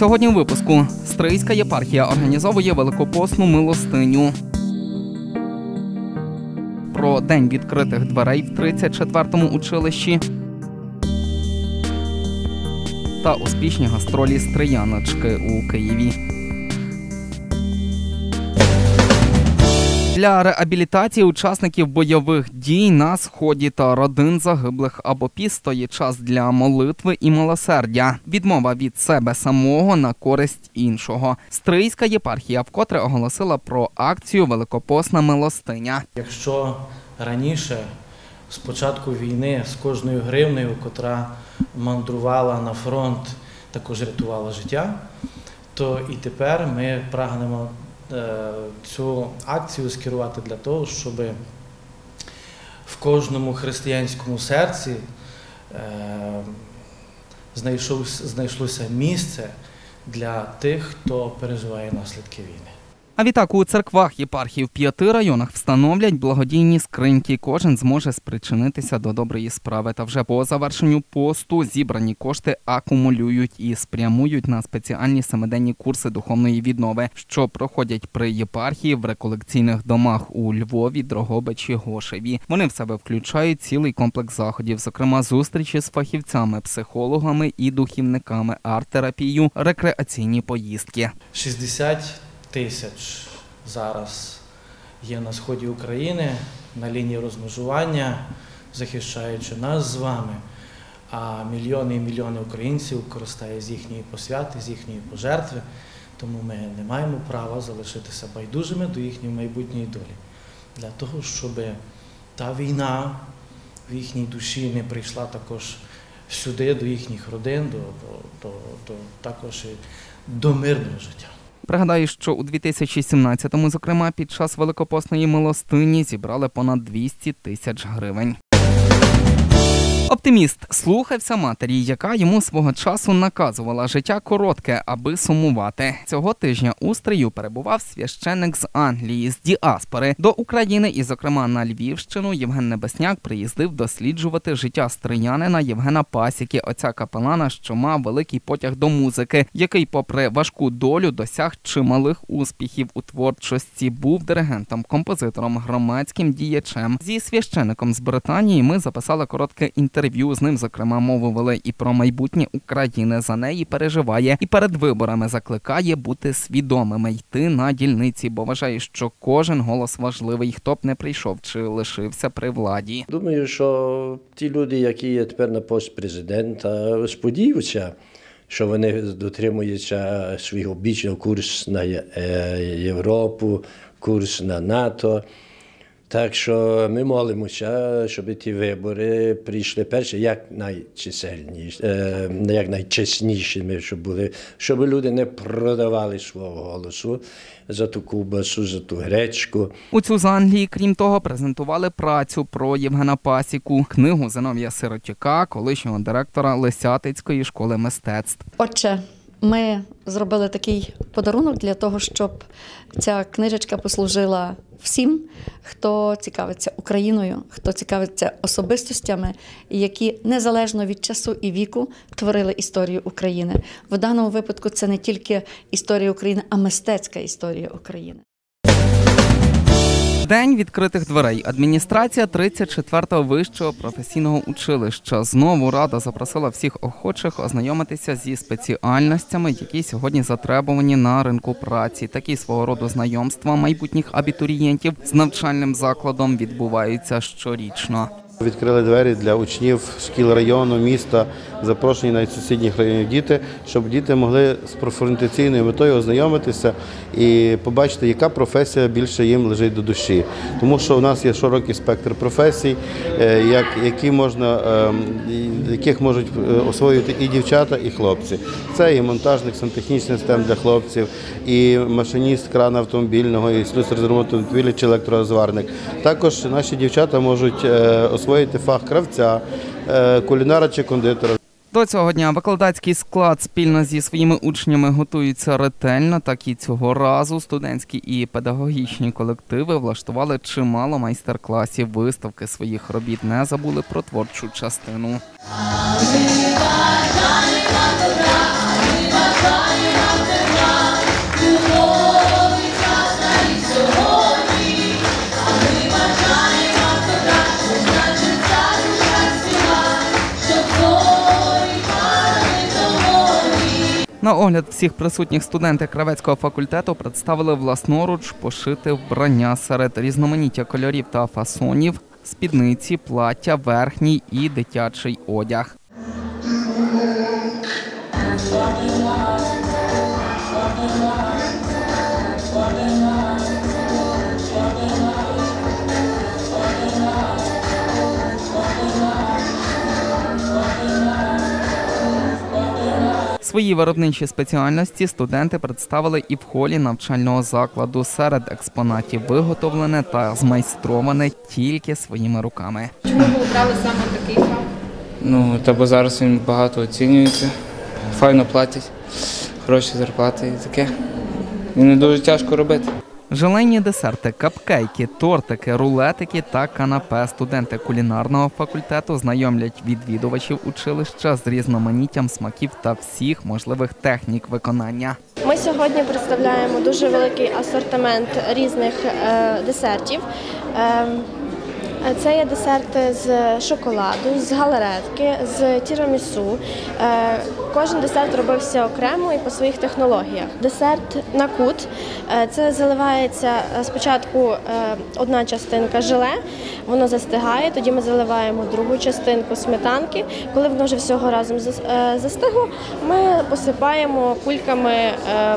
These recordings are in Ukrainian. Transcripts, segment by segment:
Сьогодні у випуску Стрийська єпархія організовує великопосну милостиню. Про день відкритих дверей в 34-му училищі та успішні гастролі Стрияночки у Києві. Для реабілітації учасників бойових дій на сході та родин загиблих або пісто є час для молитви і милосердя, відмова від себе самого на користь іншого. Стрийська єпархія вкотре оголосила про акцію Великопосна милостиня. Якщо раніше з початку війни з кожною гривнею, котра мандрувала на фронт, також рятувала життя, то і тепер ми прагнемо цю акцію скерувати для того, щоб в кожному християнському серці е, знайшлося місце для тих, хто переживає наслідки війни. А відтак у церквах єпархії в п'яти районах встановлять благодійні скриньки. Кожен зможе спричинитися до доброї справи. Та вже по завершенню посту зібрані кошти акумулюють і спрямують на спеціальні семиденні курси духовної віднови, що проходять при єпархії в реколекційних домах у Львові, Дрогобичі, Гошеві. Вони в себе включають цілий комплекс заходів, зокрема зустрічі з фахівцями, психологами і духівниками, арт-терапію, рекреаційні поїздки. 60 тисяч зараз є на сході України на лінії розмежування, захищаючи нас з вами. А мільйони і мільйони українців користає з їхньої посвяти, з їхньої пожертви. Тому ми не маємо права залишитися байдужими до їхньої майбутньої долі. Для того, щоб та війна в їхній душі не прийшла також сюди, до їхніх родин, до, до, до, також і до мирного життя. Пригадаю, що у 2017-му, зокрема, під час великопосної милостині зібрали понад 200 тисяч гривень. Оптиміст слухався матері, яка йому свого часу наказувала життя коротке, аби сумувати. Цього тижня у стрию перебував священник з Англії з діаспори до України, і, зокрема, на Львівщину Євген Небесняк приїздив досліджувати життя стриянина Євгена Пасіки, отця капелана, що мав великий потяг до музики, який, попри важку долю, досяг чималих успіхів у творчості. Був диригентом, композитором, громадським діячем. Зі священником з Британії ми записали коротке інтерв'ю. З ним, зокрема, мову вели і про майбутнє України. За неї переживає і перед виборами закликає бути свідомими, йти на дільниці, бо вважає, що кожен голос важливий, хто б не прийшов чи лишився при владі. Думаю, що ті люди, які є тепер на пост президента, сподіваються, що вони дотримуються свій обічний курс на е, Європу, курс на НАТО. Так що ми молимося, щоб ті вибори прийшли перше, як найчисельніші, е, як найчеснішими, щоб були, щоб люди не продавали свого голосу за ту ковбасу, за ту гречку. У цю з Англії, крім того, презентували працю про Євгена Пасіку, книгу Зиновія Сиротюка, колишнього директора Лисятицької школи мистецтв. Отже, ми зробили такий подарунок для того, щоб ця книжечка послужила всім, хто цікавиться Україною, хто цікавиться особистостями, які незалежно від часу і віку творили історію України. В даному випадку це не тільки історія України, а мистецька історія України. День відкритих дверей. Адміністрація 34-го вищого професійного училища. Знову рада запросила всіх охочих ознайомитися зі спеціальностями, які сьогодні затребувані на ринку праці. Такі свого роду знайомства майбутніх абітурієнтів з навчальним закладом відбуваються щорічно. Відкрили двері для учнів шкіл району, міста, запрошені навіть сусідніх районів діти, щоб діти могли з профорієнтаційною метою ознайомитися і побачити, яка професія більше їм лежить до душі. Тому що у нас є широкий спектр професій, е, як, які можна, е, яких можуть е, освоювати і дівчата, і хлопці. Це і монтажник сантехнічний систем для хлопців, і машиніст крана автомобільного, і слюсар з ремонту чи електрозварник. Також наші дівчата можуть е, освоїти фах кравця, е, кулінара чи кондитера. До цього дня викладацький склад спільно зі своїми учнями готується ретельно, так і цього разу студентські і педагогічні колективи влаштували чимало майстер-класів, виставки своїх робіт, не забули про творчу частину. На огляд всіх присутніх студенти Кравецького факультету представили власноруч пошити вбрання серед різноманіття кольорів та фасонів, спідниці, плаття, верхній і дитячий одяг. Свої виробничі спеціальності студенти представили і в холі навчального закладу серед експонатів виготовлене та змайстроване тільки своїми руками. Чому ви обрали саме такий фах? Ну, та бо зараз він багато оцінюється, файно платять, хороші зарплати і таке. І не дуже тяжко робити. Желейні десерти, капкейки, тортики, рулетики та канапе студенти кулінарного факультету знайомлять відвідувачів училища з різноманіттям смаків та всіх можливих технік виконання. Ми сьогодні представляємо дуже великий асортимент різних е, десертів. Е, це є десерти з шоколаду, з галеретки, з тірамісу. Е, Кожен десерт робився окремо і по своїх технологіях. Десерт на кут е, це заливається спочатку одна частинка желе, воно застигає. Тоді ми заливаємо другу частинку сметанки. Коли воно вже всього разом зас- застигло, ми посипаємо кульками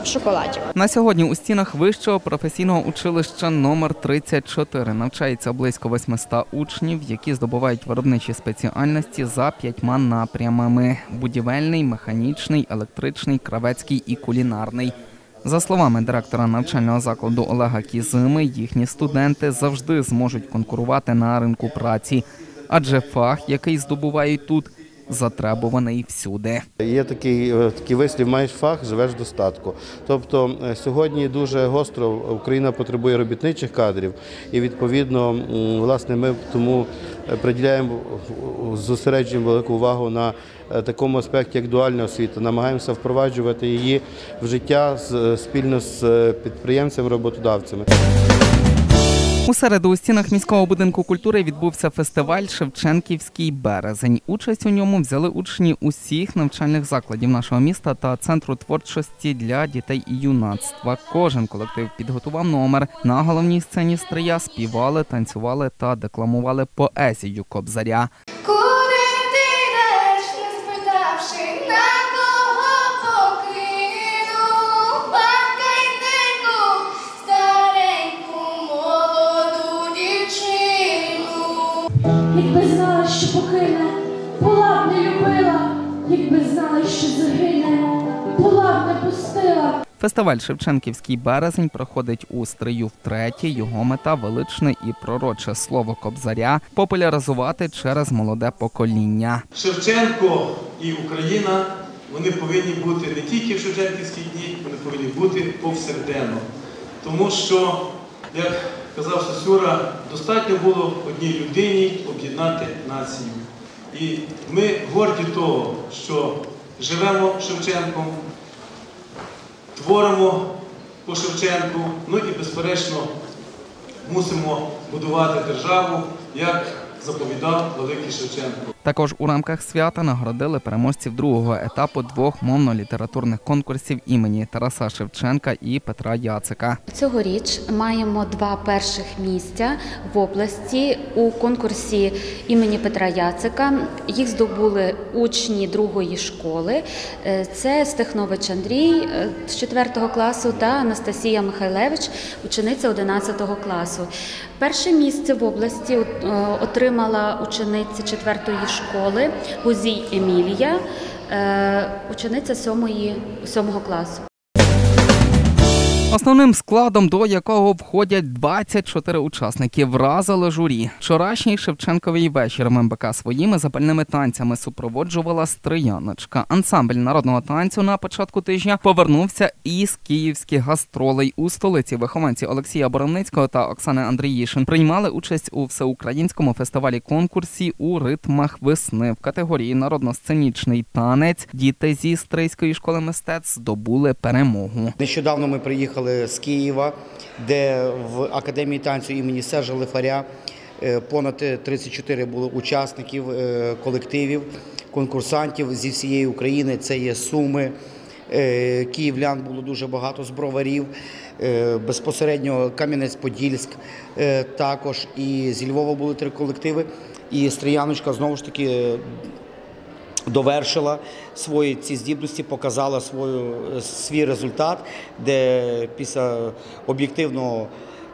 в шоколаді. На сьогодні у стінах вищого професійного училища номер 34 навчається близько 800 учнів, які здобувають виробничі спеціальності за п'ятьма напрямами: будівельний, механічний, електричний, кравецький і кулінарний. За словами директора навчального закладу Олега Кізими, їхні студенти завжди зможуть конкурувати на ринку праці, адже фах, який здобувають тут, затребуваний всюди. Є такий, е, такий вислів, маєш фах, живеш в достатку. Тобто е, сьогодні дуже гостро Україна потребує робітничих кадрів, і відповідно, власне, ми тому е, приділяємо зосереджуємо велику увагу на такому аспекті, як дуальна освіта. Намагаємося впроваджувати її в життя спільно з підприємцями, роботодавцями. У середу у стінах міського будинку культури відбувся фестиваль Шевченківський березень. Участь у ньому взяли учні усіх навчальних закладів нашого міста та центру творчості для дітей і юнацтва. Кожен колектив підготував номер. На головній сцені стрия співали, танцювали та декламували поезію Кобзаря. Покине, була б не любила, якби знала, що загине, була б не пустила. Фестиваль Шевченківський березень проходить у стрию втретє. Його мета величне і пророче слово Кобзаря популяризувати через молоде покоління. Шевченко і Україна вони повинні бути не тільки в Шевченківські дні, вони повинні бути повсякденно. Тому що, як казав Сосюра, достатньо було одній людині об'єднати націю. І ми горді того, що живемо Шевченком, творимо по Шевченку, ну і безперечно мусимо будувати державу, як заповідав великий Шевченко. Також у рамках свята нагородили переможців другого етапу двох мовно-літературних конкурсів імені Тараса Шевченка і Петра Яцика. Цьогоріч маємо два перших місця в області у конкурсі імені Петра Яцика. Їх здобули учні другої школи. Е, Це Стехнович Андрій е, з 4 класу та Анастасія Михайлевич, учениця 11 класу. Перше місце в області е, отримала учениця 4 школи Гузій Емілія, е, учениця 7, 7 класу. Основним складом, до якого входять 24 учасники, вразили журі. Вчорашній Шевченковий вечір ММБК своїми запальними танцями супроводжувала стрияночка. Ансамбль народного танцю на початку тижня повернувся із київських гастролей у столиці. Вихованці Олексія Боровницького та Оксани Андріїшин приймали участь у всеукраїнському фестивалі конкурсі у ритмах весни в категорії народно-сценічний танець. Діти зі стрийської школи мистецтв здобули перемогу. Нещодавно ми приїхали з Києва, де в Академії танцю імені Сержа Лифаря е, понад 34 було учасників, е, колективів, конкурсантів зі всієї України. Це є Суми, Е, Київлян було дуже багато з броварів, е, безпосередньо Кам'янець-Подільськ, також і зі Львова були три колективи. І Стріяночка знову ж таки довершила свої ці здібності, показала свою, свій результат, де після об'єктивного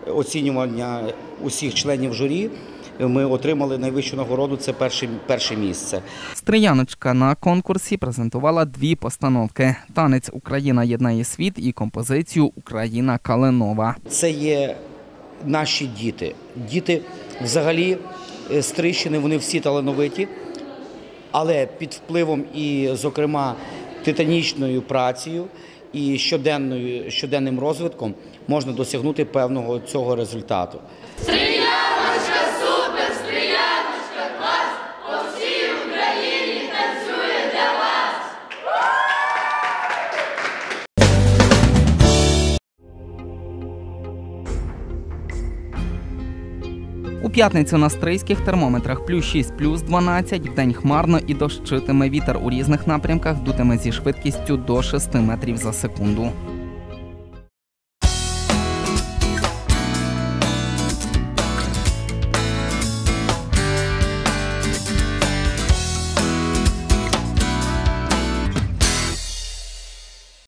оцінювання усіх членів журі ми отримали найвищу нагороду це перше, перше місце. Стрияночка на конкурсі презентувала дві постановки: танець Україна єднає світ і композицію Україна Калинова. Це є наші діти. Діти взагалі е, з Трищини, вони всі талановиті, але під впливом і, зокрема, титанічною працею і щоденною, щоденним розвитком можна досягнути певного цього результату. П'ятницю на стрийських термометрах. Плюс 6, плюс 12, вдень хмарно і дощитиме вітер. У різних напрямках, дутиме зі швидкістю до 6 метрів за секунду.